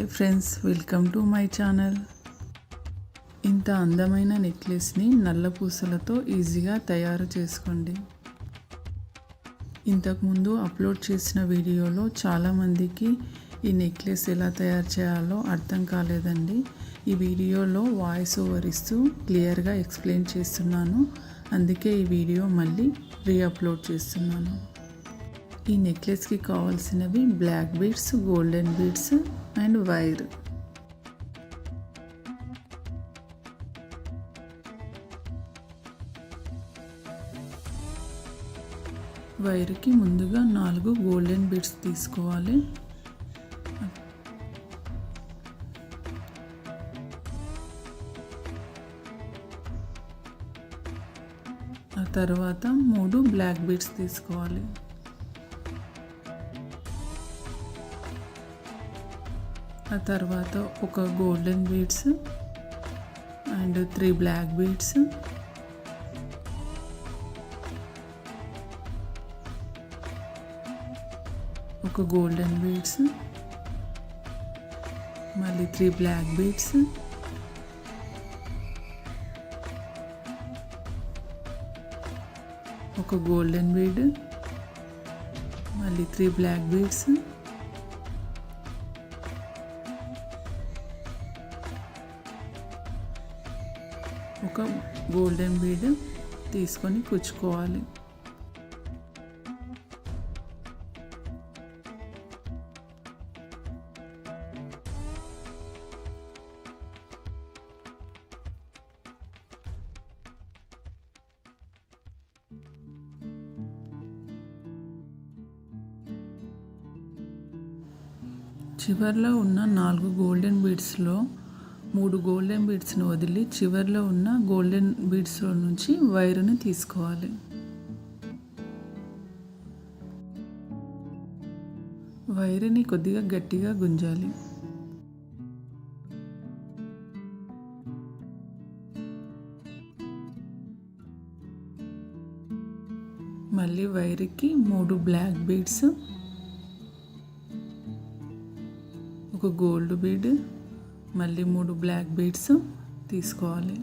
Hi friends welcome to my channel. ఇంత అందమైన నెక్లెస్ని నల్ల పూసలతో ఈజీగా తయారు చేసుకోండి. ఇంతకుముందు అప్లోడ్ చేసిన వీడియోలో చాలామందికి ఈ నెక్లెస్ ఎలా తయారు చేయాలో అర్థం కాలేదండి. ఈ వీడియోలో వాయిస్ ఓవర్ ఇస్తూ క్లియర్గా ఎక్స్ప్లెయిన్ చేస్తున్నాను. అందుకే ఈ వీడియో మళ్ళీ రీఅప్లోడ్ చేస్తున్నాను. ఈ నెక్లెస్కి కావాల్సినవి black beads golden beads and wire. వైర్కి ముందుగా నాలుగు గోల్డెన్ బీడ్స్ తీసుకోవాలి. ఆ తర్వాత మూడు బ్లాక్ బీడ్స్ తీసుకోవాలి. ఆ తర్వాత ఒక golden beads and three black beads ఒక గోల్డెన్ బీడ్స్ మళ్ళీ త్రీ బ్లాక్ బీడ్స్ ఒక గోల్డెన్ బీడ్ మళ్ళీ three black beads golden bead తీసుకొని కుచ్చుకోవాలి చివర్లో ఉన్న నాలుగు గోల్డెన్ బీడ్స్లో మూడు గోల్డెన్ బీడ్స్ని వదిలి చివర్లో ఉన్న గోల్డెన్ బీడ్స్లో నుంచి వైరుని తీసుకోవాలి. వైరుని కొద్దిగా గట్టిగా గుంజాలి. మళ్ళీ వైర్కి మూడు బ్లాక్ బీడ్స్ ఒక గోల్డ్ బీడ్ మళ్ళీ మూడు బ్లాక్ బీడ్స్ తీసుకోవాలి.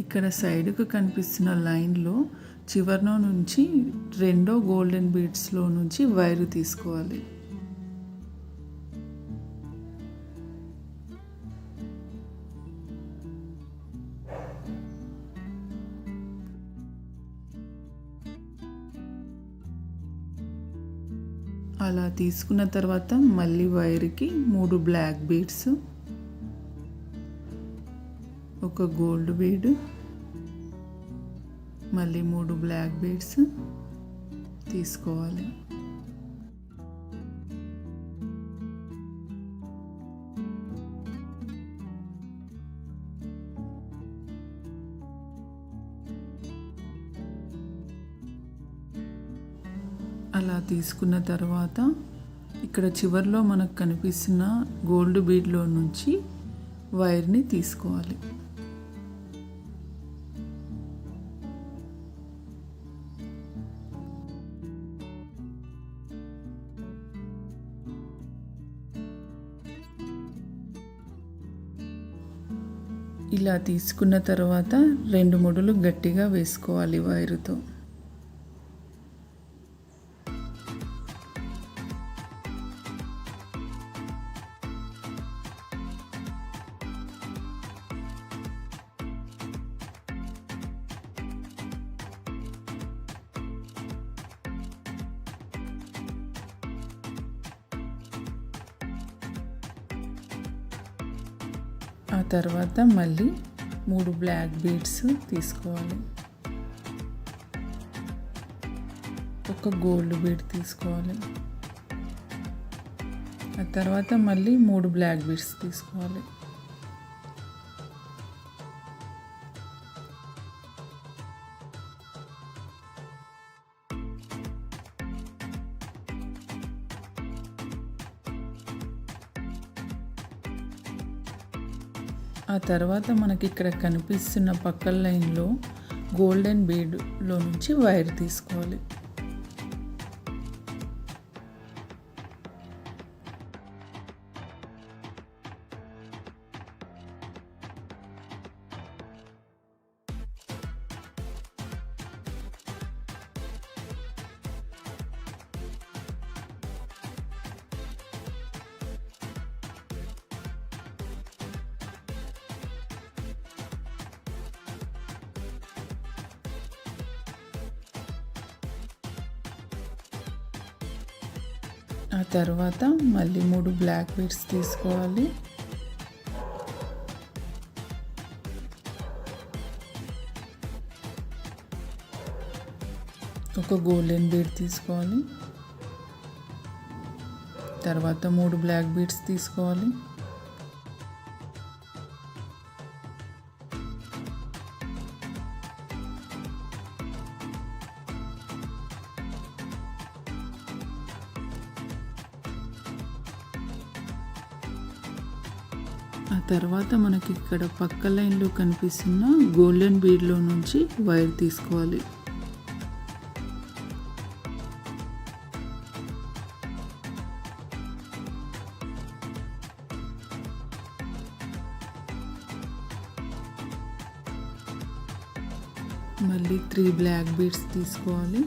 ఇక్కడ సైడ్కు కనిపిస్తున్న లైన్లో చివరిలో నుంచి రెండో గోల్డెన్ బీడ్స్లో నుంచి వైరు తీసుకోవాలి. అలా తీసుకున్న తర్వాత మళ్ళీ వైర్కి మూడు బ్లాక్ బీడ్స్ ఒక గోల్డ్ బీడ్ మళ్ళీ మూడు బ్లాక్ బీడ్స్ తీసుకోవాలి. తీసుకున్న తర్వాత ఇక్కడ చివర్లో మనకు కనిపిస్తున్న గోల్డ్ బీడ్లో నుంచి వైర్ని తీసుకోవాలి. ఇలా తీసుకున్న తర్వాత రెండు ముడులు గట్టిగా వేసుకోవాలి వైరుతో. ఆ తర్వాత మళ్ళీ మూడు బ్లాక్ బీడ్స్ తీసుకోవాలి. ఒక గోల్డ్ బీడ్ తీసుకోవాలి. ఆ తర్వాత మళ్ళీ మూడు బ్లాక్ బీడ్స్ తీసుకోవాలి. ఆ తర్వాత మనకి ఇక్కడ కనిపిస్తున్న పక్కల లైన్లో గోల్డెన్ బీడ్లో నుంచి వైర్ తీసుకోవాలి. ఆ తర్వాత మళ్ళీ మూడు బ్లాక్ బీడ్స్ తీసుకోవాలి. ఒక గోల్డెన్ బీడ్ తీసుకోవాలి. తర్వాత మూడు బ్లాక్ బీడ్స్ తీసుకోవాలి. ఆ తర్వాత మనకి ఇక్కడ పక్క లైన్లో కనిపిస్తున్న గోల్డెన్ బీడ్లో నుంచి వైర్ తీసుకోవాలి. మళ్ళీ త్రీ బ్లాక్ బీడ్స్ తీసుకోవాలి.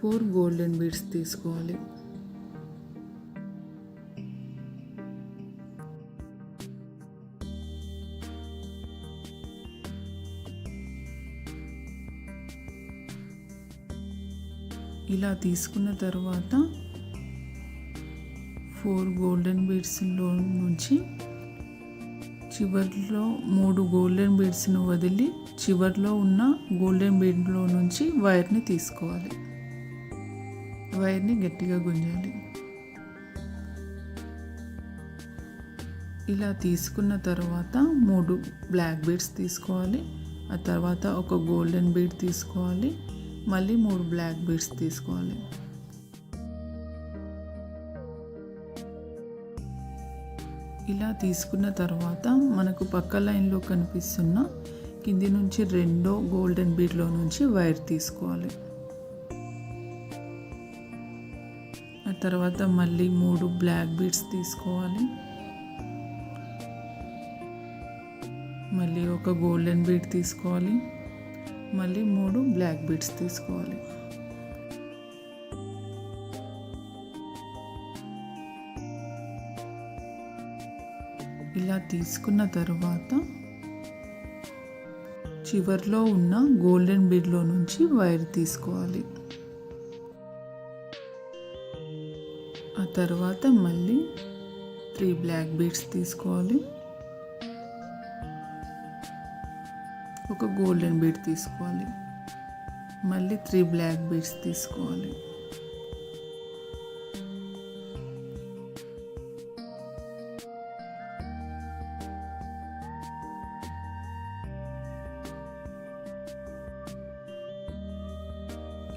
ఫోర్ గోల్డెన్ బీడ్స్ తీసుకోవాలి. ఇలా తీసుకున్న తర్వాత ఫోర్ గోల్డెన్ బీడ్స్లో నుంచి చివర్లో మూడు గోల్డెన్ బీడ్స్ను వదిలి చివర్లో ఉన్న గోల్డెన్ బీడ్లో నుంచి వైర్ని తీసుకోవాలి. వైర్ని గట్టిగా గుంజాలి. ఇలా తీసుకున్న తర్వాత మూడు బ్లాక్ బీడ్స్ తీసుకోవాలి. ఆ తర్వాత ఒక గోల్డెన్ బీడ్ తీసుకోవాలి. మళ్ళీ మూడు బ్లాక్ బీడ్స్ తీసుకోవాలి. ఇలా తీసుకున్న తర్వాత మనకు పక్క లైన్లో కనిపిస్తున్న కింది నుంచి రెండో గోల్డెన్ బీడ్లో నుంచి వైర్ తీసుకోవాలి. ఆ తర్వాత మళ్ళీ మూడు బ్లాక్ బీడ్స్ తీసుకోవాలి. మళ్ళీ ఒక గోల్డెన్ బీడ్ తీసుకోవాలి. మళ్ళీ మూడు బ్లాక్ బీడ్స్ తీసుకోవాలి. ఇలా తీసుకున్న తర్వాత చివర్లో ఉన్న గోల్డెన్ బీడ్లో నుంచి వైర్ తీసుకోవాలి. ఆ తర్వాత మళ్ళీ త్రీ బ్లాక్ బీడ్స్ తీసుకోవాలి. ఒక గోల్డెన్ బీడ్ తీసుకోవాలి. మళ్ళీ త్రీ బ్లాక్ బీడ్స్ తీసుకోవాలి.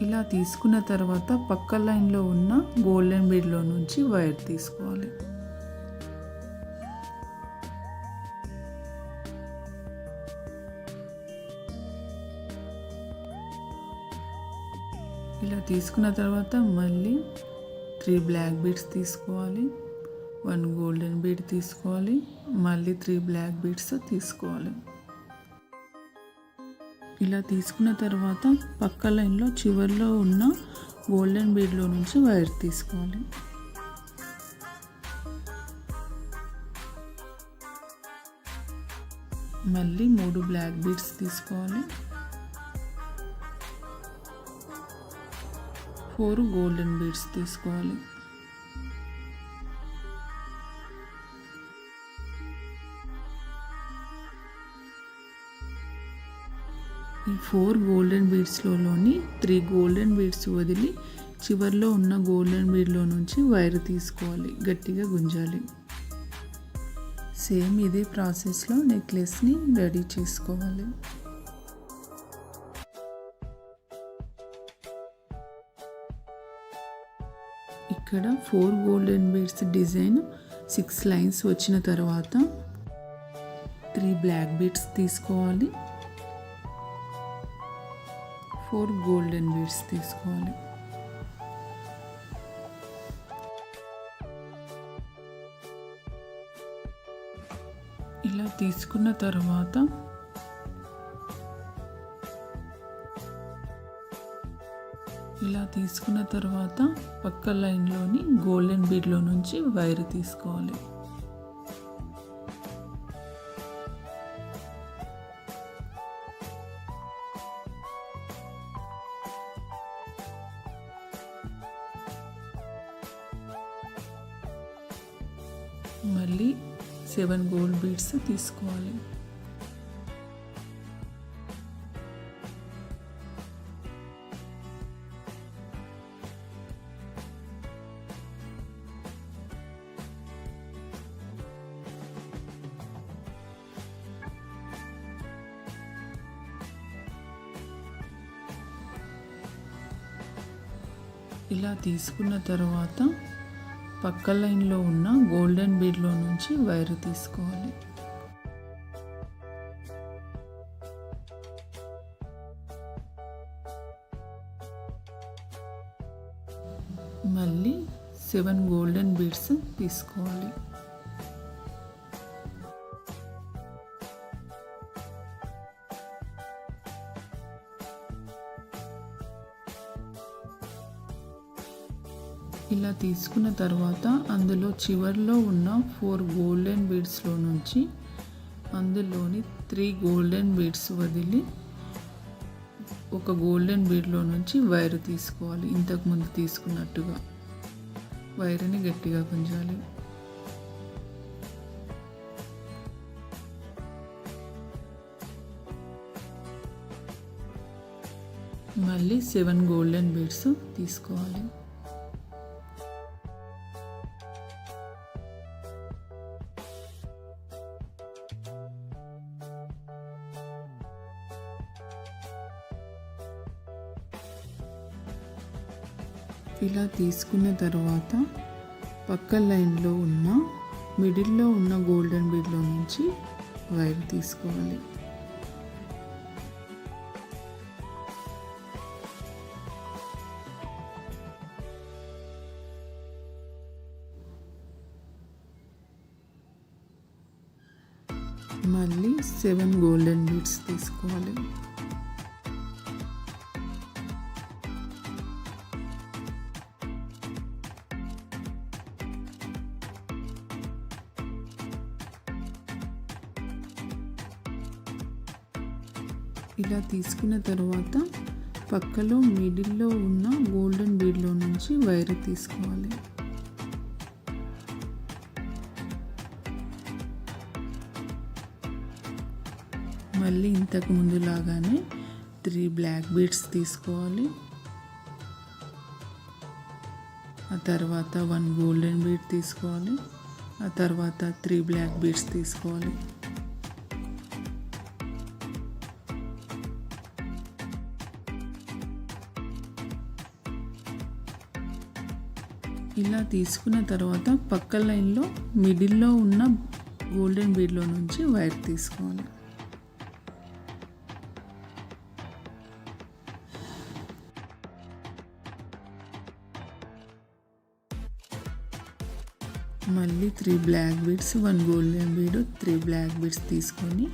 ఇలా తీసుకున్న తర్వాత పక్క లైన్లో ఉన్న గోల్డెన్ బీడ్లో నుంచి వైర్ తీసుకోవాలి. ఇలా తీసుకున్న తర్వాత మళ్ళీ త్రీ బ్లాక్ బీడ్స్ తీసుకోవాలి వన్ గోల్డెన్ బీడ్ తీసుకోవాలి మళ్ళీ త్రీ బ్లాక్ బీడ్స్ తీసుకోవాలి. ఇలా తీసుకున్న తర్వాత పక్క లైన్లో చివరిలో ఉన్న గోల్డెన్ బీడ్లో నుంచి వైర్ తీసుకోవాలి. మళ్ళీ మూడు బ్లాక్ బీడ్స్ తీసుకోవాలి. ఫోర్ గోల్డెన్ బీడ్స్ తీసుకోవాలి. ఈ ఫోర్ గోల్డెన్ బీడ్స్లోని త్రీ గోల్డెన్ బీడ్స్ వదిలి చివర్లో ఉన్న గోల్డెన్ బీడ్లో నుంచి వైర్ తీసుకోవాలి గట్టిగా గుంజాలి. సేమ్ ఇదే ప్రాసెస్లో నెక్లెస్ని రెడీ చేసుకోవాలి. ఇక్కడ four golden beads design six lines వచ్చిన తర్వాత త్రీ బ్లాక్ బీడ్స్ తీసుకోవాలి. ఫోర్ గోల్డెన్ బీడ్స్ తీసుకోవాలి. ఇలా తీసుకున్న తర్వాత ఇలా తీసుకున్న తర్వాత పక్క లైన్లోని గోల్డెన్ బీడ్లో నుంచి వైర్ తీసుకోవాలి. మళ్ళీ సెవెన్ గోల్డ్ బీడ్స్ తీసుకోవాలి. ఇలా తీసుకున్న తర్వాత పక్క లైన్లో ఉన్న గోల్డెన్ బీడ్లో నుంచి వైర్ తీసుకోవాలి. మళ్ళీ సెవెన్ గోల్డెన్ బీడ్స్ తీసుకోవాలి. తీసుకున్న తర్వాత అందులో చివరిలో ఉన్న ఫోర్ గోల్డెన్ బీడ్స్లో నుంచి అందులోని త్రీ గోల్డెన్ బీడ్స్ వదిలి ఒక గోల్డెన్ బీడ్లో నుంచి వైర్ తీసుకోవాలి. ఇంతకుముందు తీసుకున్నట్టుగా. వైర్ని గట్టిగా గుంజాలి. మళ్ళీ సెవెన్ గోల్డెన్ బీడ్స్ తీసుకోవాలి. ఇలా తీసుకున్న తర్వాత పక్క లైన్లో ఉన్న మిడిల్లో ఉన్న గోల్డెన్ బీడ్లో నుంచి వైర్ తీసుకోవాలి. మళ్ళీ సెవెన్ గోల్డెన్ బీడ్స్ తీసుకోవాలి. తీసుకున్న తర్వాత పక్కలో మిడిల్లో ఉన్న గోల్డెన్ బీడ్లో నుంచి వైర్ తీసుకోవాలి. మళ్ళీ ఇంతకు ముందు లాగానే త్రీ బ్లాక్ బీడ్స్ తీసుకోవాలి. ఆ తర్వాత వన్ గోల్డెన్ బీడ్ తీసుకోవాలి. ఆ తర్వాత త్రీ బ్లాక్ బీడ్స్ తీసుకోవాలి. ఇలా తీసుకున్న తర్వాత పక్క లైన్లో మిడిల్లో ఉన్న గోల్డెన్ బీడ్లో నుంచి వైర్ తీసుకోవాలి. మళ్ళీ three black beads one golden bead three black beads తీసుకొని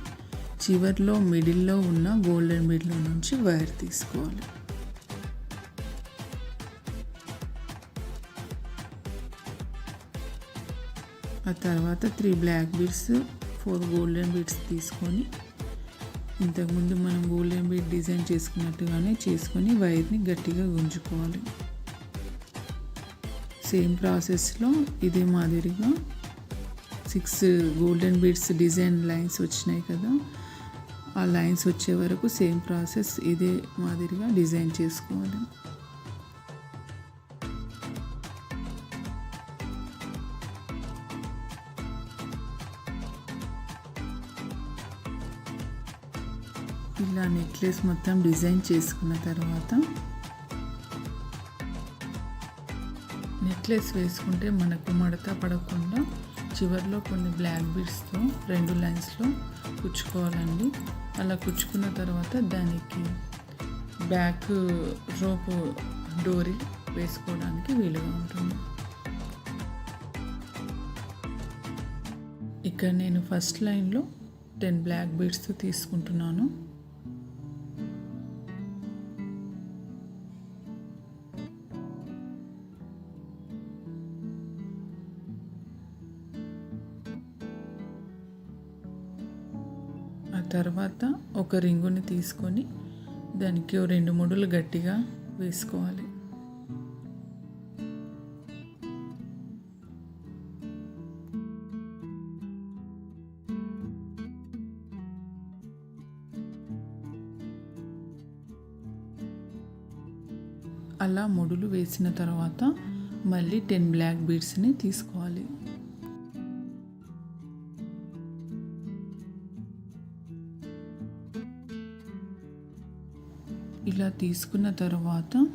చివర్లో మిడిల్లో ఉన్న గోల్డెన్ బీడ్లో నుంచి వైర్ తీసుకోవాలి. ఆ తర్వాత three black beads four golden beads తీసుకొని ఇంతకుముందు మనం గోల్డెన్ బీడ్ డిజైన్ చేసుకున్నట్టుగానే చేసుకొని వైర్ని గట్టిగా గుంజుకోవాలి. సేమ్ ప్రాసెస్లో ఇదే మాదిరిగా six golden beads design lines వచ్చినాయి కదా ఆ లైన్స్ వచ్చే వరకు సేమ్ ప్రాసెస్ ఇదే మాదిరిగా డిజైన్ చేసుకోవాలి. నెక్లెస్ మొత్తం డిజైన్ చేసుకున్న తర్వాత నెక్లెస్ వేసుకుంటే మనకు మడత పడకుండా చివర్లో కొన్ని బ్లాక్ బీడ్స్తో రెండు లైన్స్లో కుచ్చుకోవాలండి అలా కుచ్చుకున్న తర్వాత దానికి బ్యాక్ రోప్ డోరీ వేసుకోవడానికి వీలుగా ఉంటుంది ఇక్కడ నేను ఫస్ట్ లైన్లో టెన్ బ్లాక్ బీడ్స్ తీసుకుంటున్నాను ఒక రింగుని తీసుకొని దానికి రెండు ముడులు గట్టిగా వేసుకోవాలి. అలా ముడులు వేసిన తర్వాత మళ్ళీ టెన్ బ్లాక్ బీడ్స్ని తీసుకోవాలి. ఇలా తీసుకున్న తర్వాత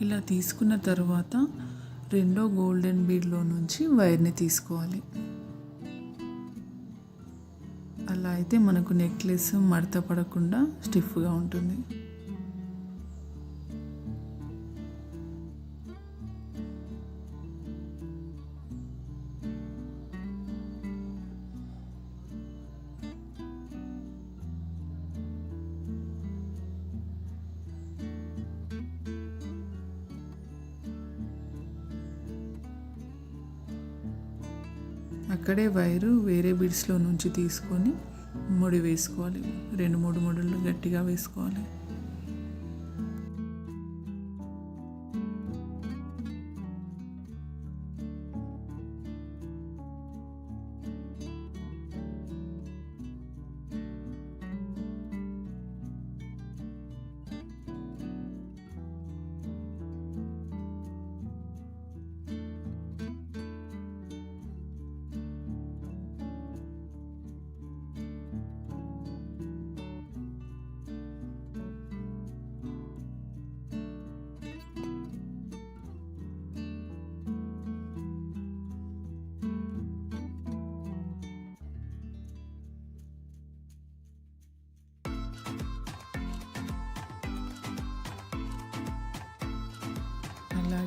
ఇలా తీసుకున్న తర్వాత రెండో గోల్డెన్ బీడ్లో నుంచి వైర్ని తీసుకోవాలి. అలా అయితే మనకు నెక్లెస్ మడత పడకుండా స్టిఫ్గా ఉంటుంది. అక్కడే వైరు వేరే బిడ్స్లో నుంచి తీసుకొని ముడి వేసుకోవాలి. రెండు మూడు ముడులు గట్టిగా వేసుకోవాలి.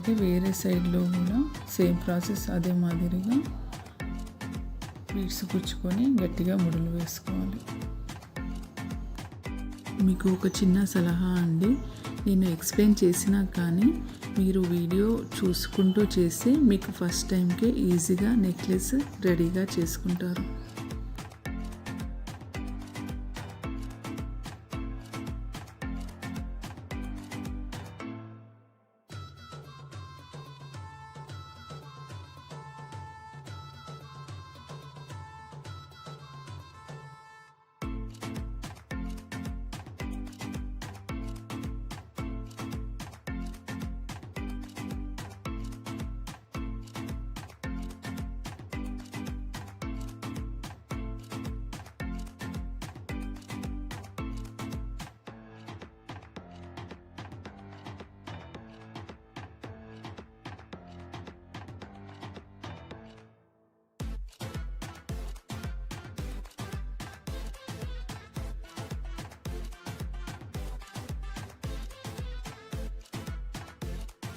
అలాగే వేరే సైడ్లో కూడా సేమ్ ప్రాసెస్ అదే మాదిరిగా బీడ్స్ పుచ్చుకొని గట్టిగా ముడులు వేసుకోవాలి. మీకు ఒక చిన్న సలహా అండి. నేను ఎక్స్ప్లెయిన్ చేసినా కానీ మీరు వీడియో చూసుకుంటూ చేస్తే మీకు ఫస్ట్ టైంకే ఈజీగా నెక్లెస్ రెడీగా చేసుకుంటారు.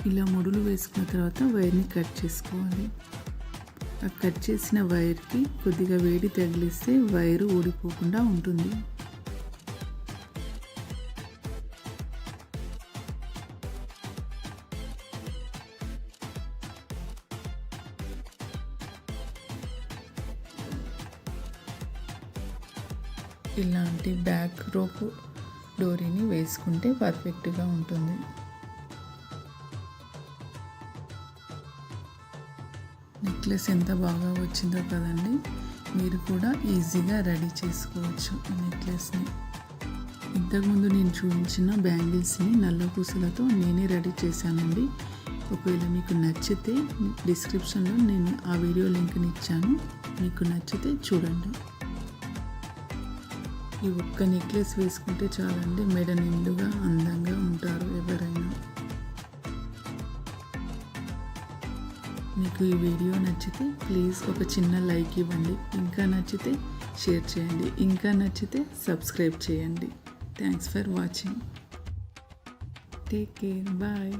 ఇలా ముడులు వేసుకున్న తర్వాత వైర్ని కట్ చేసుకోవాలి. ఆ కట్ చేసిన వైర్కి కొద్దిగా వేడి తగిలిస్తే వైరు ఊడిపోకుండా ఉంటుంది. ఇలాంటి బ్యాక్ రోపు డోరీని వేసుకుంటే పర్ఫెక్ట్గా ఉంటుంది. నెక్లెస్ ఎంత బాగా వచ్చిందో కదండి మీరు కూడా ఈజీగా రెడీ చేసుకోవచ్చు ఈ నెక్లెస్ని. ఇంతకుముందు నేను చూపించిన బ్యాంగిల్స్ని నల్ల పూసలతో నేనే రెడీ చేశానండి. ఒకవేళ మీకు నచ్చితే డిస్క్రిప్షన్లో నేను ఆ వీడియో లింక్ని ఇచ్చాను మీకు నచ్చితే చూడండి. ఈ ఒక్క నెక్లెస్ వేసుకుంటే చాలండి మెడ నిండుగా అందంగా ఉంటారు ఎవరైనా. మీకు ఈ వీడియో నచ్చితే ప్లీజ్ ఒక చిన్న లైక్ ఇవ్వండి. ఇంకా నచ్చితే షేర్ చేయండి. ఇంకా నచ్చితే సబ్స్క్రైబ్ చేయండి. Thanks for watching take care bye